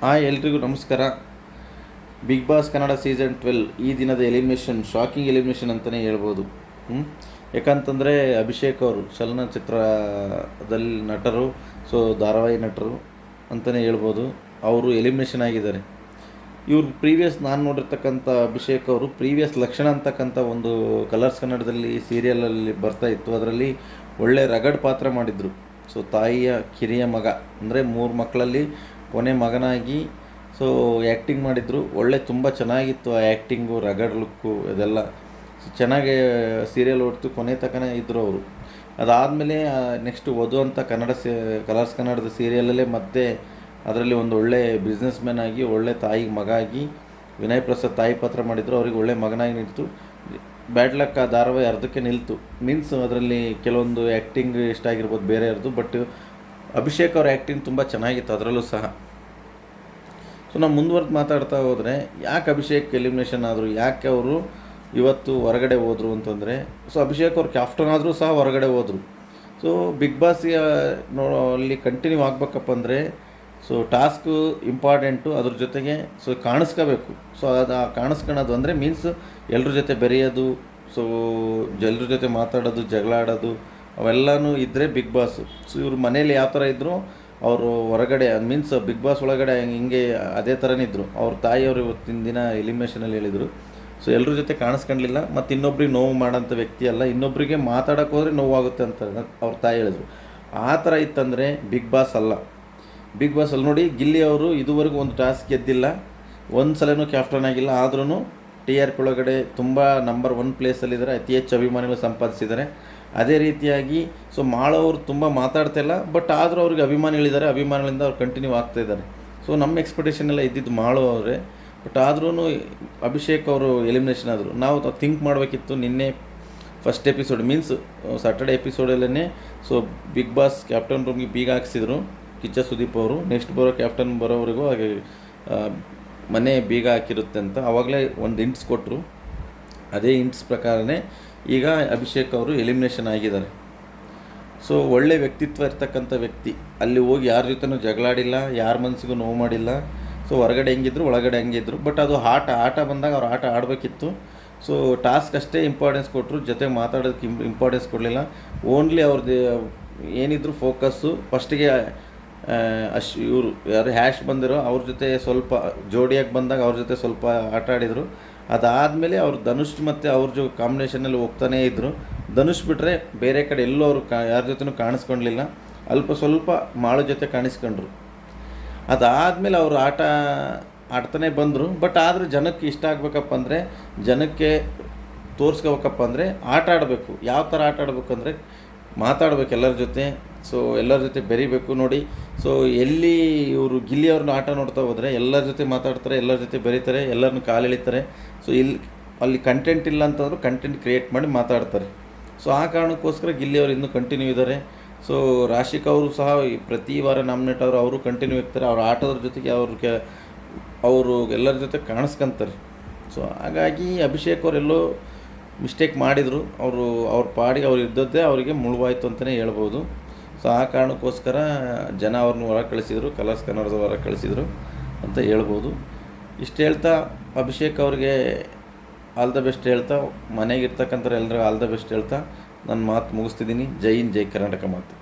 Hi ಎಲ್ರಿಗೂ ನಮಸ್ಕಾರ. Bigg Boss Kannada season twelve ಈ ದಿನದ ಎಲಿಮಿನೇಷನ್ ಶಾಕಿಂಗ್ ಎಲಿಮಿನೇಷನ್ ಅಂತಲೇ ಹೇಳ್ಬೋದು. ಹ್ಞೂ ಯಾಕಂತಂದರೆ ಅಭಿಷೇಕ್ ಅವರು ಚಲನಚಿತ್ರದಲ್ಲಿ ನಟರು ಸೊ ಧಾರಾವಾಹಿ ನಟರು ಅಂತಲೇ ಹೇಳ್ಬೋದು. ಅವರು ಎಲಿಮಿನೇಷನ್ ಆಗಿದ್ದಾರೆ. ಇವರು ಪ್ರೀವಿಯಸ್ ನಾನು ನೋಡಿರ್ತಕ್ಕಂಥ ಅಭಿಷೇಕ್ ಅವರು ಪ್ರೀವಿಯಸ್ ಲಕ್ಷಣ ಅಂತಕ್ಕಂಥ ಒಂದು ಕಲರ್ಸ್ ಕನ್ನಡದಲ್ಲಿ ಸೀರಿಯಲಲ್ಲಿ ಬರ್ತಾ ಇತ್ತು. ಅದರಲ್ಲಿ ಒಳ್ಳೆ ರಗಡ್ ಪಾತ್ರ ಮಾಡಿದರು. ಸೊ ತಾಯಿಯ ಕಿರಿಯ ಮಗ, ಅಂದರೆ ಮೂರು ಮಕ್ಕಳಲ್ಲಿ ಕೊನೆ ಮಗನಾಗಿ ಸೊ ಆ್ಯಕ್ಟಿಂಗ್ ಮಾಡಿದರು. ಒಳ್ಳೆ ತುಂಬ ಚೆನ್ನಾಗಿತ್ತು ಆ ಆ್ಯಕ್ಟಿಂಗು ರಗಡ್ ಲುಕ್ಕು ಇದೆಲ್ಲ ಚೆನ್ನಾಗಿ ಸೀರಿಯಲ್ ಹೊಡ್ತು ಕೊನೆ ತಕನೇ ಇದ್ದರು ಅವರು. ಅದಾದಮೇಲೆ ನೆಕ್ಸ್ಟ್ ವಧು ಅಂತ ಕನ್ನಡ ಕಲರ್ಸ್ ಕನ್ನಡದ ಸೀರಿಯಲಲ್ಲೇ ಮತ್ತೆ ಅದರಲ್ಲಿ ಒಂದು ಒಳ್ಳೆ ಬಿಸ್ನೆಸ್ ಮ್ಯಾನ್ ಆಗಿ, ಒಳ್ಳೆ ತಾಯಿಗೆ ಮಗ ಆಗಿ, ವಿನಯ್ ಪ್ರಸಾದ್ ತಾಯಿ ಪಾತ್ರ ಮಾಡಿದ್ರು. ಅವ್ರಿಗೆ ಒಳ್ಳೆ ಮಗನಾಗಿ ನಿಂತು. ಬ್ಯಾಡ್ ಲಕ್ ಆ ಧಾರಾವಾಹಿ ಅರ್ಧಕ್ಕೆ ನಿಲ್ತು. ಮೀನ್ಸ್ ಅದರಲ್ಲಿ ಕೆಲವೊಂದು ಆ್ಯಕ್ಟಿಂಗ್ ಇಷ್ಟ ಆಗಿರ್ಬೋದು ಬೇರೆಯವ್ರದ್ದು ಬಟ್ ಅಭಿಷೇಕ್ ಅವ್ರ ಆ್ಯಕ್ಟಿಂಗ್ ತುಂಬ ಚೆನ್ನಾಗಿತ್ತು ಅದರಲ್ಲೂ ಸಹ. ಸೊ ನಾವು ಮುಂದುವರೆದು ಮಾತಾಡ್ತಾ ಹೋದರೆ, ಯಾಕೆ ಅಭಿಷೇಕ್ ಎಲಿಮಿನೇಷನ್ ಆದರು, ಯಾಕೆ ಅವರು ಇವತ್ತು ಹೊರಗಡೆ ಹೋದರು ಅಂತಂದರೆ ಸೊ ಅಭಿಷೇಕ್ ಅವ್ರು ಕ್ಯಾಪ್ಟನ್ ಆದರೂ ಸಹ ಹೊರಗಡೆ ಹೋದರು. ಸೊ ಬಿಗ್ ಬಾಸ್ಗೆ ನೋ, ಅಲ್ಲಿ ಕಂಟಿನ್ಯೂ ಆಗಬೇಕಪ್ಪ ಅಂದರೆ ಸೊ ಟಾಸ್ಕು ಇಂಪಾರ್ಟೆಂಟು ಅದ್ರ ಜೊತೆಗೆ ಸೊ ಕಾಣಿಸ್ಕೋಬೇಕು. ಸೊ ಅದು ಕಾಣಿಸ್ಕೊಳೋದು ಅಂದರೆ ಮೀನ್ಸ್ ಎಲ್ಲರ ಜೊತೆ ಬೆರೆಯೋದು ಸೊ ಎಲ್ಲರ ಜೊತೆ ಮಾತಾಡೋದು ಜಗಳ ಆಡೋದು ಅವೆಲ್ಲನೂ ಇದ್ದರೆ ಬಿಗ್ ಬಾಸು ಸೊ ಇವರು ಮನೇಲಿ ಯಾವ ಥರ ಇದ್ದರು ಅವರು ಹೊರಗಡೆ ಮೀನ್ಸ್ ಬಿಗ್ ಬಾಸ್ ಒಳಗಡೆ ಹಿಂಗೆ ಅದೇ ಥರನೇ ಇದ್ದರು ಅವ್ರ ತಾಯಿಯವರು ಇವತ್ತಿನ ದಿನ ಎಲಿಮಿನೇಷನಲ್ಲಿ ಹೇಳಿದರು. ಸೊ ಎಲ್ಲರ ಜೊತೆ ಕಾಣಿಸ್ಕೊಂಡಿಲ್ಲ, ಮತ್ತು ಇನ್ನೊಬ್ರಿಗೆ ನೋವು ಮಾಡೋಂಥ ವ್ಯಕ್ತಿ ಅಲ್ಲ ಇನ್ನೊಬ್ಬರಿಗೆ ಮಾತಾಡೋಕೆ ಹೋದರೆ ನೋವಾಗುತ್ತೆ ಅಂತ ಅವ್ರ ತಾಯಿ ಹೇಳಿದ್ರು. ಆ ಥರ ಇತ್ತಂದರೆ ಬಿಗ್ ಬಾಸ್ ಅಲ್ಲ. ಬಿಗ್ ಬಾಸ್ ಅಲ್ಲಿ ನೋಡಿ ಗಿಲ್ಲಿ ಅವರು ಇದುವರೆಗೂ ಒಂದು ಟಾಸ್ಕ್ ಗೆದ್ದಿಲ್ಲ. ಒಂದು ಸಲನೂ ಕ್ಯಾಪ್ಟನ್ ಆಗಿಲ್ಲ ಆದ್ರೂ ಟಿ ಆರ್ ಪಿ ಒಳಗಡೆ ತುಂಬ ನಂಬರ್ ಒನ್ ಪ್ಲೇಸಲ್ಲಿದ್ದಾರೆ ಅತಿ ಹೆಚ್ಚು ಅಭಿಮಾನಿಗಳು ಸಂಪಾದಿಸಿದ್ದಾರೆ. ಅದೇ ರೀತಿಯಾಗಿ ಸೊ ಮಾಳವರು ತುಂಬ ಮಾತಾಡ್ತಿಲ್ಲ ಬಟ್ ಆದರೂ ಅವ್ರಿಗೆ ಅಭಿಮಾನಿಗಳಿದ್ದಾರೆ, ಅಭಿಮಾನಿಗಳಿಂದ ಅವ್ರು ಕಂಟಿನ್ಯೂ ಆಗ್ತಾ ಇದ್ದಾರೆ. ಸೊ ನಮ್ಮ ಎಕ್ಸ್ಪೆಕ್ಟೇಷನ್ ಎಲ್ಲ ಇದ್ದಿದ್ದು ಮಾಳೋ ಅವರೇ ಬಟ್ ಆದ್ರೂ ಅಭಿಷೇಕ್ ಅವರು ಎಲಿಮಿನೇಷನ್ ಆದರು. ನಾವು ಥಿಂಕ್ ಮಾಡಬೇಕಿತ್ತು ನಿನ್ನೆ ಫಸ್ಟ್ ಎಪಿಸೋಡ್ ಮೀನ್ಸ್ ಸಾಟರ್ಡೆ ಎಪಿಸೋಡಲ್ಲೇ ಸೊ ಬಿಗ್ ಬಾಸ್ ಕ್ಯಾಪ್ಟನ್ ರೂಮ್ಗೆ ಬೀಗ ಹಾಕ್ಸಿದ್ರು, ಕಿಚ್ಚ ಸುದೀಪ್ ಅವರು. ನೆಕ್ಸ್ಟ್ ಬರೋ ಕ್ಯಾಪ್ಟನ್ ಬರೋವರೆಗೂ ಹಾಗೆ ಮನೆ ಬೀಗ ಹಾಕಿರುತ್ತೆ ಅಂತ. ಆವಾಗಲೇ ಒಂದು ಇಂಟ್ಸ್ ಕೊಟ್ಟರು ಅದೇ ಇಂಟ್ಸ್ ಪ್ರಕಾರನೇ ಈಗ ಅಭಿಷೇಕ್ ಅವರು ಎಲಿಮಿನೇಷನ್ ಆಗಿದ್ದಾರೆ. ಸೊ ಒಳ್ಳೆ ವ್ಯಕ್ತಿತ್ವ ಇರ್ತಕ್ಕಂಥ ವ್ಯಕ್ತಿ, ಅಲ್ಲಿ ಹೋಗಿ ಯಾರ ಜೊತೆನೂ ಜಗಳಾಡಿಲ್ಲ, ಯಾರ ಮನಸ್ಸಿಗೂ ನೋವು ಮಾಡಿಲ್ಲ. ಸೊ ಹೊರಗಡೆ ಹೆಂಗಿದ್ರು, ಒಳಗಡೆ ಹಂಗಿದ್ರು ಬಟ್ ಅದು ಆಟ ಆಟ ಬಂದಾಗ ಅವ್ರು ಆಟ ಆಡಬೇಕಿತ್ತು. ಸೊ ಟಾಸ್ಕ್ ಅಷ್ಟೇ ಇಂಪಾರ್ಟೆನ್ಸ್ ಕೊಟ್ಟರು ಜೊತೆ ಮಾತಾಡೋದಕ್ಕೆ ಇಂಪಾರ್ಟೆನ್ಸ್ ಕೊಡಲಿಲ್ಲ. ಓನ್ಲಿ ಅವ್ರದ್ದು ಏನಿದ್ರು ಫೋಕಸ್ಸು ಫಸ್ಟಿಗೆ ಅಶ್, ಇವರು ಯಾರು ಹ್ಯಾಶ್ ಬಂದಿರೋ ಅವ್ರ ಜೊತೆ ಸ್ವಲ್ಪ ಜೋಡಿಯಾಗಿ ಬಂದಾಗ ಅವ್ರ ಜೊತೆ ಸ್ವಲ್ಪ ಆಟ ಆಡಿದರು. ಅದಾದಮೇಲೆ ಅವರು ಧನುಷ್ ಮತ್ತು ಅವ್ರ ಜೊ ಕಾಂಬಿನೇಷನಲ್ಲಿ ಹೋಗ್ತಾನೇ ಇದ್ದರು ಧನುಷ್ ಬಿಟ್ಟರೆ ಬೇರೆ ಕಡೆ ಎಲ್ಲೂ ಅವರು ಕಾ, ಯಾರ ಜೊತೆನೂ ಕಾಣಿಸ್ಕೊಳ್ಲಿಲ್ಲ ಅಲ್ಪ ಸ್ವಲ್ಪ ಮಾಳು ಜೊತೆ ಕಾಣಿಸ್ಕೊಂಡ್ರು. ಅದಾದಮೇಲೆ ಅವರು ಆಟ, ಆಡ್ತಾನೆ ಬಂದರು. ಬಟ್ ಆದರೂ ಜನಕ್ಕೆ ಇಷ್ಟ ಆಗಬೇಕಪ್ಪ ಅಂದರೆ, ಜನಕ್ಕೆ ತೋರಿಸ್ಕೋಬೇಕಪ್ಪ ಅಂದರೆ ಆಟ ಆಡಬೇಕು. ಯಾವ ಥರ ಆಟ ಆಡಬೇಕು ಅಂದರೆ ಮಾತಾಡ್ಬೇಕು ಎಲ್ಲರ ಜೊತೆ. ಸೊ ಎಲ್ಲರ ಜೊತೆ ಬೆರಿಬೇಕು ನೋಡಿ. ಸೊ ಎಲ್ಲಿ ಇವರು ಗಿಲ್ಲಿ ಅವ್ರನ್ನ ಆಟ ನೋಡ್ತಾ ಹೋದರೆ ಎಲ್ಲರ ಜೊತೆ ಮಾತಾಡ್ತಾರೆ, ಎಲ್ಲರ ಜೊತೆ ಬೆರೀತಾರೆ, ಎಲ್ಲರನ್ನು ಕಾಲೆಳಿತಾರೆ. ಸೊ ಇಲ್ಲಿ ಅಲ್ಲಿ ಕಂಟೆಂಟ್ ಇಲ್ಲ ಅಂತಂದರೂ ಕಂಟೆಂಟ್ ಕ್ರಿಯೇಟ್ ಮಾಡಿ ಮಾತಾಡ್ತಾರೆ. ಸೊ ಆ ಕಾರಣಕ್ಕೋಸ್ಕರ ಗಿಲ್ಲಿ ಅವರು ಇನ್ನೂ ಕಂಟಿನ್ಯೂ ಇದ್ದಾರೆ ಸೊ ರಾಶಿಕ್ ಅವರು ಸಹ ಪ್ರತಿ ವಾರ ನಾಮಿನೇಟ್ ಅವರು ಅವರು ಕಂಟಿನ್ಯೂ ಇರ್ತಾರೆ. ಅವ್ರ ಆಟದ ಜೊತೆಗೆ ಅವ್ರಿಗೆ ಅವರು ಎಲ್ಲರ ಜೊತೆ ಕಾಣಿಸ್ಕೊಂತಾರೆ. ಸೊ ಹಾಗಾಗಿ ಅಭಿಷೇಕ್ ಅವರೆಲ್ಲೋ ಮಿಸ್ಟೇಕ್ ಮಾಡಿದರು. ಅವರು, ಅವ್ರ ಪಾಡಿಗೆ ಅವ್ರು ಇದ್ದದ್ದೇ ಅವರಿಗೆ ಮುಳುವಾಯಿತು ಅಂತಲೇ ಹೇಳ್ಬೋದು. ಸೊ ಆ ಕಾರಣಕ್ಕೋಸ್ಕರ ಜನ ಅವ್ರನ್ನ ಹೊರ ಕಳಿಸಿದರು, ಕಲರ್ಸ್ ಕನ್ನಡದ ಹೊರ ಕಳಿಸಿದರು ಅಂತ ಹೇಳ್ಬೋದು. ಇಷ್ಟು ಹೇಳ್ತಾ ಅಭಿಷೇಕ್ ಅವ್ರಿಗೆ ಆಲ್ ದ ಬೆಸ್ಟ್ ಹೇಳ್ತಾ, ಮನೆಗೆ ಇರ್ತಕ್ಕಂಥ ಎಲ್ಲರಿಗೂ ಆಲ್ ದ ಬೆಸ್ಟ್ ಹೇಳ್ತಾ ನನ್ನ ಮಾತು ಮುಗಿಸ್ತಿದ್ದೀನಿ. ಜೈ ಇನ್ ಜೈ ಕರ್ನಾಟಕ ಮಾತು.